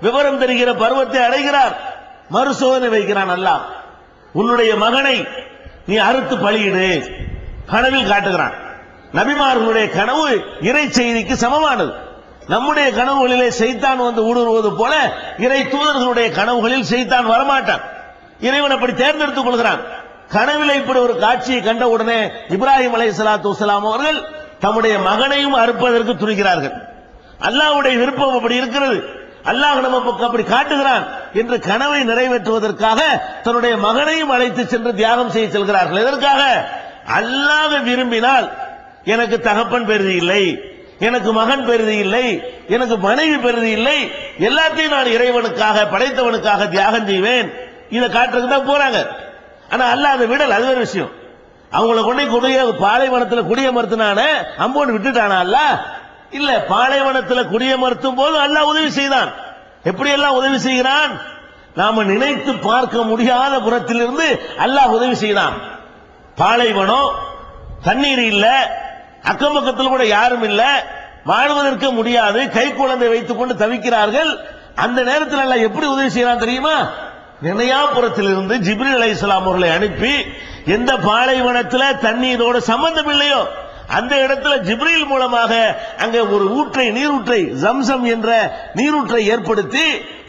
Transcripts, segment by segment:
விவரம் தெரிகிற பருவத்தை அடைகிறார். மறுசோதனை வைக்கிறான் அல்லாஹ் உன்னுடைய மகனை நீ அறுத்து பழியிடு. கனவில் காட்டுகிறான். நபிமார்களுடைய கனவு இறை செய்திக்கு சமமானது. நம்முடைய கனவுகளிலே செய்தான் வந்து ஊடுருவது போல இறை தூதர்களுடைய கனவுகளில் செய்தான் வரமாட்டான். இறைவன் அப்படி தேர்ந்தெடுத்துக் கொள்கிறான். கனவில் இப்படி ஒரு காட்சியை கண்ட உடனே இப்ராஹிம் அலை சலாத்து வலாம் அவர்கள் தம்முடைய மகனையும் அறுப்பதற்கு துணிகிறார்கள். அல்லாவுடைய விருப்பம் அப்படி இருக்கிறது. அல்லாஹ் நமக்கு அப்படி காட்டுகிறான் என்று கனவை நிறைவேற்றுவதற்காக தன்னுடைய மகனையும் அழைத்து சென்று தியாகம் செய்ய செல்கிறார்கள். எதற்காக? அல்லாத விரும்பினால் எனக்கு தகப்பன் பெருதி இல்லை எனக்கு மகன் பெருதி இல்லை எனக்கு மனைவி பெருதி இல்லை எல்லாத்தையும் நான் இறைவனுக்காக படைத்தவனுக்காக தியாகம் செய்வேன். இதை காட்டுறதுக்கு தான் போறாங்க. ஆனா அல்லாஹ் அதை விடல அது ஒரு விஷயம். அவங்கள குடிய பாலைவனத்தில் குடிய மறுத்தினான குடியமர்த்தினான அம்போன்னு விட்டுட்டானா அல்ல இல்ல பாலைவனத்துல குடியமர்த்தும் போது அல்லாஹ் உதவி செய்தான். எப்படி எல்லாம் உதவி செய்கிறான்? நாம நினைத்து பார்க்க முடியாத புறத்திலிருந்து அல்லாஹ் உதவி செய்தான். பாலைவனம் தண்ணீர் இல்ல அக்கம் பக்கத்தில் கூட யாரும் இல்ல வாழ்வதற்கு முடியாது கை குழந்தை வைத்துக் கொண்டு தவிக்கிறார்கள். அந்த நேரத்தில் எல்லாம் எப்படி உதவி செய்யலாம் தெரியுமா? நினையாபுரத்திலிருந்து ஜிப்ரி அலை இஸ்லாம் அவர்களை அனுப்பி எந்த பாலைவனத்தில் தண்ணீரோட சம்பந்தம் இல்லையோ அந்த இடத்துல ஜிப்ரீல் மூலமாக அங்க ஒரு ஊற்றை நீரூற்றை ஜம்சம் என்ற நீரூற்றை ஏற்படுத்தி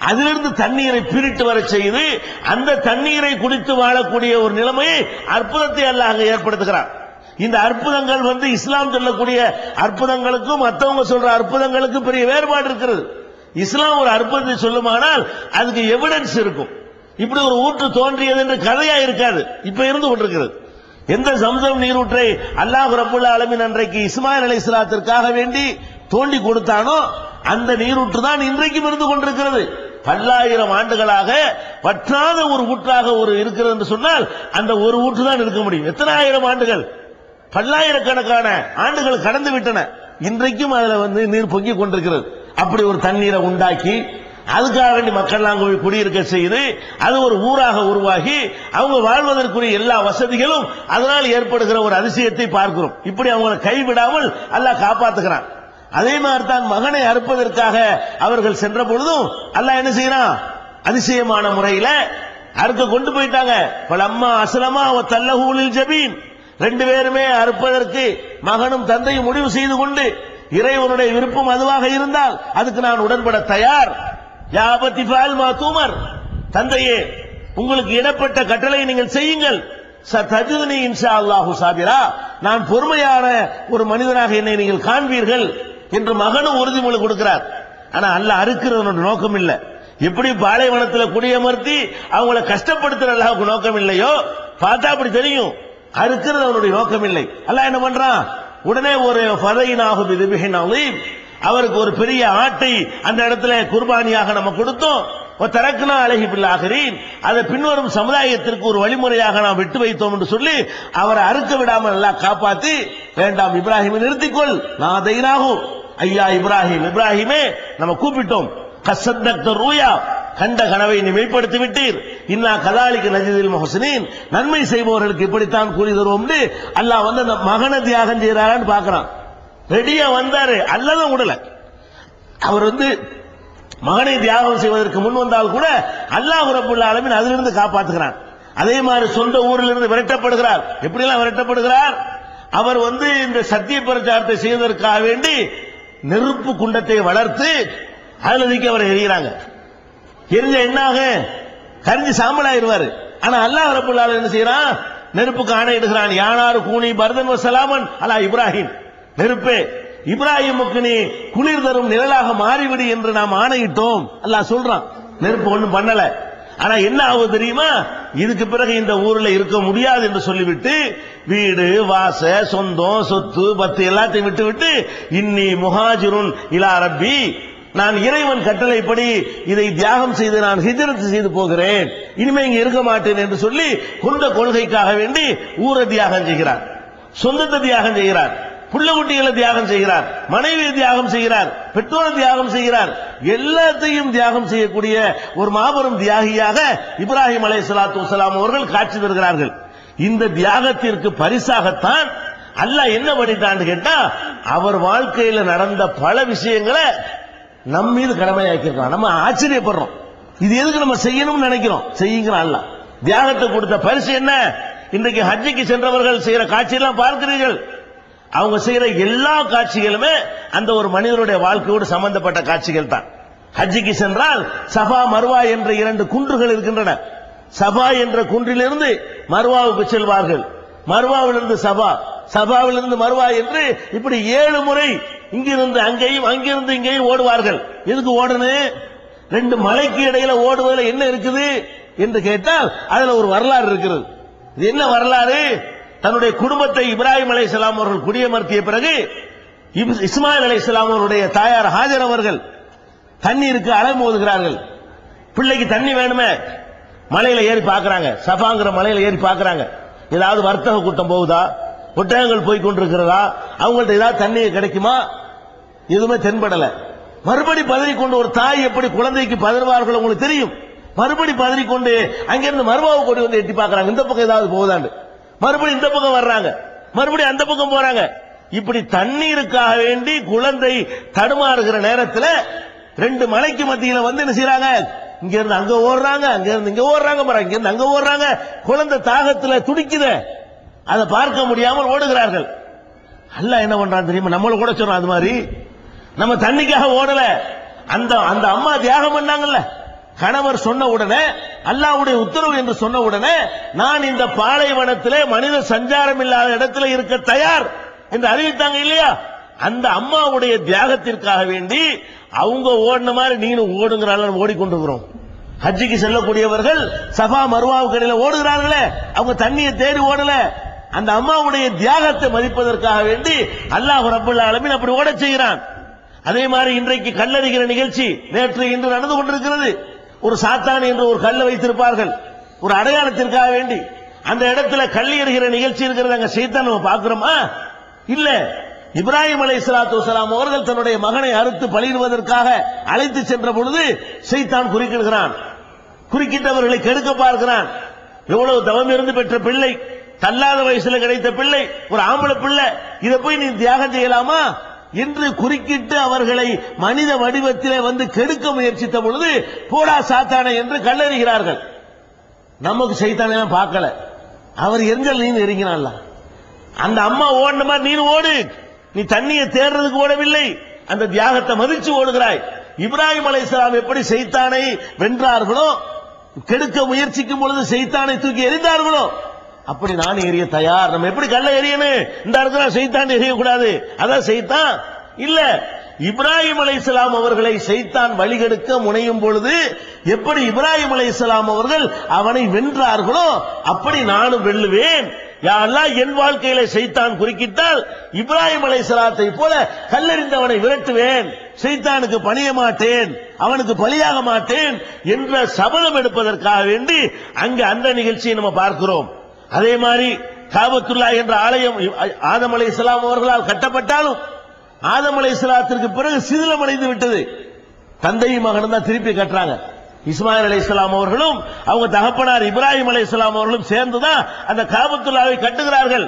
அதிலிருந்து தண்ணீரை பிரிட்டு வர செய்து அந்த தண்ணீரை குடித்து வாழக்கூடிய ஒரு நிலைமையை அற்புதத்தை அல்லாஹ் அங்க ஏற்படுத்துகிறார் இந்த அற்புதங்கள் வந்து இஸ்லாம் சொல்லக்கூடிய அற்புதங்களுக்கும் மற்றவங்க சொல்ற அற்புதங்களுக்கும் பெரிய வேறுபாடு இருக்கிறது. இஸ்லாம் ஒரு அற்புதத்தை சொல்லுமானால் அதுக்கு எவிடன்ஸ் இருக்கும். இப்படி ஒரு ஊற்று தோன்றியது என்று கதையா இருக்காது. இப்ப இருந்து கொண்டிருக்கிறது. எந்த சம்சம் நீரூற்றை அல்லாஹ் ரபுல்லா அலமின் அன்றைக்கு இஸ்மாயில் அலை இஸ்லாத்திற்காக வேண்டி தோண்டி கொடுத்தானோ அந்த நீரூற்று தான் இன்றைக்கும் இருந்து கொண்டிருக்கிறது. பல்லாயிரம் ஆண்டுகளாக வற்றாத ஒரு ஊற்றாக ஒரு இருக்கிறது என்று சொன்னால் அந்த ஒரு ஊற்று தான் இருக்க முடியும். எத்தனை ஆயிரம் ஆண்டுகள்? பல்லாயிரக்கணக்கான ஆண்டுகள் கடந்து விட்டன. இன்றைக்கும் அதுல வந்து நீர் பொங்கிக் கொண்டிருக்கிறது. அப்படி ஒரு தண்ணீரை உண்டாக்கி அதுக்காக வேண்டி மக்கள்லாம் குடியிருக்க செய்து அது ஒரு ஊராக உருவாகி அவங்க வாழ்வதற்குரிய எல்லா வசதிகளும் அதனால் ஏற்படுகிற ஒரு அதிசயத்தை பார்க்கிறோம். இப்படி அவங்களை கைவிடாமல் அல்லாஹ் காப்பாத்துக்கிறான் அதே மாதிரி தான் மகனை அறுப்பதற்காக அவர்கள் சென்ற பொழுதும் அல்லாஹ் என்ன செய்யறான் அதிசயமான முறையில அறுக்க கொண்டு போயிட்டாங்க. பல அம்மா அசலமா அவ தல்லஹூலில் ஜபீன். ரெண்டு பேருமே அறுப்பதற்கு மகனும் தந்தையும் முடிவு செய்து கொண்டு இறைவனுடைய விருப்பம் அதுவாக இருந்தால் அதுக்கு நான் உடன்பட தயார். யாபத்தி ஃபால் மா தூமர். தந்தையே உங்களுக்கு இடப்பட்ட கட்டளை நீங்கள் செய்யுங்கள். சதஜுனி இன்ஷா அல்லாஹு சாபிரா. நான் பொறுமையான ஒரு மனிதனாக என்னை நீங்கள் காண்பீர்கள் என்று மகனும் உறுதிமொழி கொடுக்கிறார். ஆனா அல்ல அறுக்கிறவனோட நோக்கம் இல்ல. எப்படி பாலைவனத்தில் குடியமர்த்தி அவங்கள கஷ்டப்படுத்துற அல்லாவுக்கு நோக்கம் இல்லையோ? பார்த்தா அப்படி தெரியும். அறுக்கிறது அவனுடைய நோக்கம் இல்லை. அல்ல என்ன பண்றான்? உடனே ஒரு பதையினாகும் இது அலீம். அவருக்கு ஒரு பெரிய ஆட்டை அந்த இடத்துல குர்பானியாக நம்ம கொடுத்தோம். தரக்குனா அழகி பிள்ளாகிறேன் அதை பின்வரும் சமுதாயத்திற்கு ஒரு வழிமுறையாக நாம் விட்டு வைத்தோம் என்று சொல்லி அவரை அறுக்க விடாமல் நல்லா காப்பாத்தி வேண்டாம் இப்ராஹிமை நிறுத்திக்கொள். நான் தைராகும் ஐயா இப்ராஹிம் இப்ராஹிமே நம்ம கூப்பிட்டோம். கசத்தக்த ரூயா. கண்ட கனவை நீ மெய்ப்படுத்தி விட்டீர் இன்னா கதாலிக்கு நஜிதில் முஹசினின். நன்மை செய்பவர்களுக்கு இப்படித்தான் கூறி தருவோம் அல்லாஹ் வந்து அந்த மகனை தியாகம் செய்கிறாரான்னு பாக்குறான் ரெடியா வந்தாரு. அல்லதான் விடல. அவர் வந்து மகனை தியாகம் செய்வதற்கு முன் வந்தால் கூட அல்லாஹ் ரபுல்ல அளவின் அதிலிருந்து காப்பாற்றுகிறான் அதே மாதிரி சொந்த ஊரில் இருந்து விரட்டப்படுகிறார். எப்படியெல்லாம் விரட்டப்படுகிறார்? அவர் வந்து இந்த சத்திய பிரச்சாரத்தை செய்வதற்காக வேண்டி நெருப்பு குண்டத்தை வளர்த்து அதில் நீக்கி அவரை எரிகிறாங்க எரிஞ்ச என்னாக? கரிஞ்சு சாம்பலாயிருவாரு ஆனா அல்லாஹ் ரபுல்ல என்ன செய்யறான்? நெருப்புக்கு ஆணையிடுகிறான். யானார் கூனி பரதன் வசலாமன் அலா இப்ராஹிம். நெருப்பே. இப்ராஹிமுக்கு நீ குளிர் தரும் நிழலாக மாறிவிடு என்று நாம் ஆணையிட்டோம். அல்லாஹ் சொல்றான். நெருப்பு ஒண்ணும் பண்ணல. ஆனா என்ன ஆகுது தெரியுமா? இதுக்கு பிறகு இந்த ஊர்ல இருக்க முடியாது என்று சொல்லிவிட்டு வீடு வாச சொந்தம் சொத்து பத்து எல்லாத்தையும் விட்டு விட்டு இன்னி முஹாஜிருன் இலா ரப்பி நான் இறைவன் கட்டளைப்படி இதை தியாகம் செய்து நான் ஹிஜரத்து செய்து போகிறேன். இனிமே இங்க இருக்க மாட்டேன் என்று சொல்லி கொண்ட கொள்கைக்காக வேண்டி ஊரை தியாகம் செய்கிறார். சொந்தத்தை தியாகம் செய்கிறார். புள்ள குட்டிகளை தியாகம் செய்கிறார் மனைவியை தியாகம் செய்கிறார் பெற்றோரை தியாகம் செய்கிறார். எல்லாத்தையும் தியாகம் செய்யக்கூடிய ஒரு மாபெரும் தியாகியாக இப்ராஹிம் அலை சலாத்து வலாம் அவர்கள் காட்சி தருகிறார்கள். இந்த தியாகத்திற்கு பரிசாகத்தான் அல்லாஹ் என்ன பண்ணிட்டான்னு கேட்டா அவர் வாழ்க்கையில நடந்த பல விஷயங்களை நம் மீது கடமையாக்கியிருக்கான். நம்ம ஆச்சரியப்படுறோம். இது எதுக்கு நம்ம செய்யணும்னு நினைக்கிறோம். செய்யுங்கிறான் அல்லாஹ். தியாகத்தை கொடுத்த பரிசு என்ன? இன்றைக்கு ஹஜ்ஜிக்கு சென்றவர்கள் செய்யற காட்சியெல்லாம் பார்க்கிறீர்கள். அவங்க செய்யற எல்லா காட்சிகளுமே அந்த ஒரு மனிதனுடைய வாழ்க்கையோடு சம்பந்தப்பட்ட காட்சிகள் தான். ஹஜ்ஜிக்கு சென்றால் சபா மர்வா என்ற இரண்டு குன்றுகள் இருக்கின்றன. சபா என்ற குன்றிலிருந்து மர்வாவுக்கு செல்வார்கள். மர்வாவிலிருந்து சபா சபாவிலிருந்து மர்வா என்று இப்படி ஏழு முறை இங்கிருந்து அங்கேயும் அங்கிருந்து இங்கேயும் ஓடுவார்கள். எதுக்கு ஓடணும் ரெண்டு மலைக்கு இடையில ஓடுவதில் என்ன இருக்குது என்று கேட்டால் அதுல ஒரு வரலாறு இருக்கிறது. இது என்ன வரலாறு? தன்னுடைய குடும்பத்தை இப்ராஹிம் அலைஹிஸ்ஸலாம் அவர்கள் குடியமர்த்திய பிறகு இப்- அலை இஸ்லாம் அவருடைய தாயார் ஹாஜர் அவர்கள் தண்ணீருக்கு அலை மோதுகிறார்கள். பிள்ளைக்கு தண்ணி வேணுமே? மலையில ஏறி பார்க்கறாங்க சஃபாங்கிற மலையில ஏறி பார்க்கறாங்க ஏதாவது வர்த்தக கூட்டம் போகுதா? ஒட்டகங்கள் போய் கொண்டிருக்கிறதா? அவங்கள்ட்ட ஏதாவது தண்ணி கிடைக்குமா? எதுவுமே தென்படல. மறுபடி பதறி கொண்டு ஒரு தாய் எப்படி குழந்தைக்கு பதறுவார்கள் உங்களுக்கு தெரியும். மறுபடி பதறி கொண்டு அங்கிருந்து மறுபாவை கொண்டு வந்து எட்டி பார்க்கறாங்க இந்த பக்கம் ஏதாவது போகுதாண்டு. மறுபடியும் இந்த பக்கம் வர்றாங்க. மறுபடியும் அந்த பக்கம் போறாங்க. இப்படி தண்ணீருக்காக வேண்டி குழந்தை தடுமாறுகிற நேரத்தில் ரெண்டு மலைக்கு மத்தியில் வந்து என்ன செய்யறாங்க? இங்க இருந்து அங்க ஓடுறாங்க அங்க இருந்து இங்க ஓடுறாங்க பாரு இங்க இருந்து அங்க ஓடுறாங்க. குழந்தை தாகத்துல துடிக்குத. அதை பார்க்க முடியாமல் ஓடுகிறார்கள். அல்ல என்ன பண்றான் தெரியுமா? நம்மள கூட சொல்றோம் அது மாதிரி. நம்ம தண்ணிக்காக ஓடல. அந்த அந்த அம்மா தியாகம் பண்ணாங்கல்ல. கணவர் சொன்ன உடனே அல்லாவுடைய உத்தரவு என்று சொன்ன உடனே நான் இந்த பாலைவனத்திலே மனித சஞ்சாரம் இல்லாத இடத்துல இருக்க தயார் என்று அறிவித்தாங்க இல்லையா? அந்த அம்மாவுடைய தியாகத்திற்காக வேண்டி அவங்க ஓடின மாதிரி நீனும் ஓடுங்கிறாள் ஓடிக்கொண்டிருக்கிறோம். ஹஜ்ஜிக்கு செல்லக்கூடியவர்கள் சபா மருவாவுக்கு இடையில ஓடுகிறார்களே அவங்க தண்ணியை தேடி ஓடல. அந்த அம்மாவுடைய தியாகத்தை மதிப்பதற்காக வேண்டி அல்லாஹ் ரபுல்லா அலமின் அப்படி ஓடச் செய்கிறான். அதே மாதிரி இன்றைக்கு கல்லறிகிற நிகழ்ச்சி நேற்று இன்று நடந்து கொண்டிருக்கிறது. ஒரு சாத்தான் என்று ஒரு கல்லை வைத்திருப்பார்கள். ஒரு அடையாளத்திற்காக வேண்டி. அந்த இடத்துல கல் எறிகிற நிகழ்ச்சி இருக்கிறத அங்க சைத்தான் நம்ம பார்க்கிறோமா? இல்ல. இப்ராஹிம் அலை சலாத்து வலாம் அவர்கள் தன்னுடைய மகனை அறுத்து பலியிடுவதற்காக அழைத்து சென்ற பொழுது சைத்தான் குறுக்கிடுகிறான். குறுக்கிட்டவர்களை கெடுக்க பார்க்கிறான். எவ்வளவு தவம் இருந்து பெற்ற பிள்ளை தள்ளாத வயசுல கிடைத்த பிள்ளை ஒரு ஆம்பளை பிள்ளை இதை போய் நீ தியாகம் செய்யலாமா? என்று குறுக்கிட்டு அவர்களை மனித வடிவத்திலே வந்து கெடுக்க முயற்சித்த பொழுது போடா சாத்தானே என்று கல்லறிகிறார்கள். நமக்கு சைத்தானே பார்க்கல. அவர் எரிஞ்சல் நீ நெருங்கினால அந்த அம்மா ஓடின மாதிரி நீ ஓடு. நீ தண்ணியை தேடுறதுக்கு ஓடவில்லை. அந்த தியாகத்தை மதிச்சு ஓடுகிறாய். இப்ராஹிம் அலைஹிஸ்ஸலாம் எப்படி செய்தானை வென்றார்களோ கெடுக்க முயற்சிக்கும் பொழுது செய்தானை தூக்கி எறிந்தார்களோ அப்படி நான் எரிய தயார். நம்ம எப்படி கல்ல எரியணும்? இந்த இடத்துல செய்தான் எரியக்கூடாது. அதான் செய்தான் இல்ல. இப்ராஹிம் அலைஹிஸ்ஸலாம் அவர்களை செய்தான் வழிகெடுக்க முனையும் பொழுது எப்படி இப்ராஹிம் அலைஹிஸ்ஸலாம் அவர்கள் அவனை வென்றார்களோ அப்படி நானும் வெல்லுவேன். யாரெல்லாம் என் வாழ்க்கையில செய்தான் குறுக்கிட்டால் இப்ராஹிம் அலைஹிஸ்ஸலாத்தை போல கல்லறிந்தவனை விரட்டுவேன். செய்தானுக்கு பணிய மாட்டேன். அவனுக்கு பலியாக மாட்டேன் என்ற சபதம் எடுப்பதற்காக வேண்டி அங்கு அந்த நிகழ்ச்சியை நம்ம பார்க்கிறோம். அதே மாதிரி காபத்துல்லா என்ற ஆலயம் ஆதம் அலை இஸ்லாம் அவர்களால் கட்டப்பட்டாலும் ஆதம் அலை இஸ்லாத்திற்கு பிறகு சிதிலமடைந்து விட்டது. தந்தையும் மகனும் தான் திருப்பி கட்டுறாங்க. இஸ்மாயில் அலி இஸ்லாம் அவர்களும் அவங்க தகப்பனார் இப்ராஹிம் அலி இஸ்லாம் அவர்களும் சேர்ந்துதான் அந்த காபத்துல்லாவை கட்டுகிறார்கள்.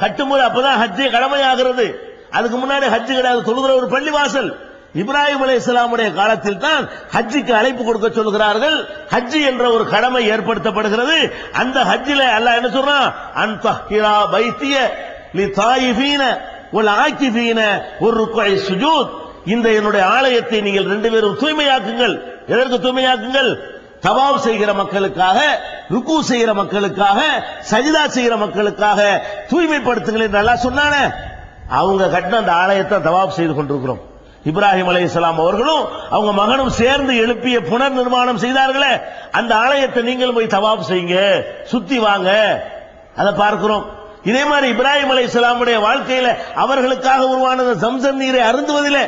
கட்டும்போது அப்பதான் ஹஜ்ஜே கடமையாகிறது. அதுக்கு முன்னாடி ஹஜ்ஜு கிடையாது தொழுகிற ஒரு பள்ளிவாசல். இப்ராஹிம் அலி இஸ்லாமுடைய காலத்தில் தான் ஹஜ்ஜிக்கு அழைப்பு கொடுக்க சொல்கிறார்கள். ஹஜ்ஜி என்ற ஒரு கடமை ஏற்படுத்தப்படுகிறது. அந்த ஹஜ்ஜில அல்ல என்ன சொல்றான்? அன்தஹிரா பைத்திய லி தாயிஃபீன ஒல் ஆக்கிஃபீன ஒரு ருக்குஐ சுஜூத். இந்த என்னுடைய ஆலயத்தை நீங்கள் ரெண்டு பேரும் தூய்மையாக்குங்கள். எதற்கு தூய்மையாக்குங்கள்? தவாப் செய்கிற மக்களுக்காக ருக்கு செய்கிற மக்களுக்காக சஜிதா செய்கிற மக்களுக்காக தூய்மைப்படுத்துங்கள் என்று சொன்னான. அவங்க கட்டின அந்த ஆலயத்தை தவாப் செய்து கொண்டிருக்கிறோம். இப்ராஹிம் அலைஹிஸ்ஸலாம் அவர்களும் அவங்க மகனும் சேர்ந்து எழுப்பிய புனர் நிர்மாணம் செய்தார்களே அந்த ஆலயத்தை நீங்களும் போய் தவாப் செய்யுங்க சுத்தி வாங்க அதை பார்க்கிறோம். இதே மாதிரி இப்ராஹிம் அலைஹிஸ்ஸலாமுடைய வாழ்க்கையில அவர்களுக்காக உருவானது சம்சம் நீரை அருந்துவதில்லை.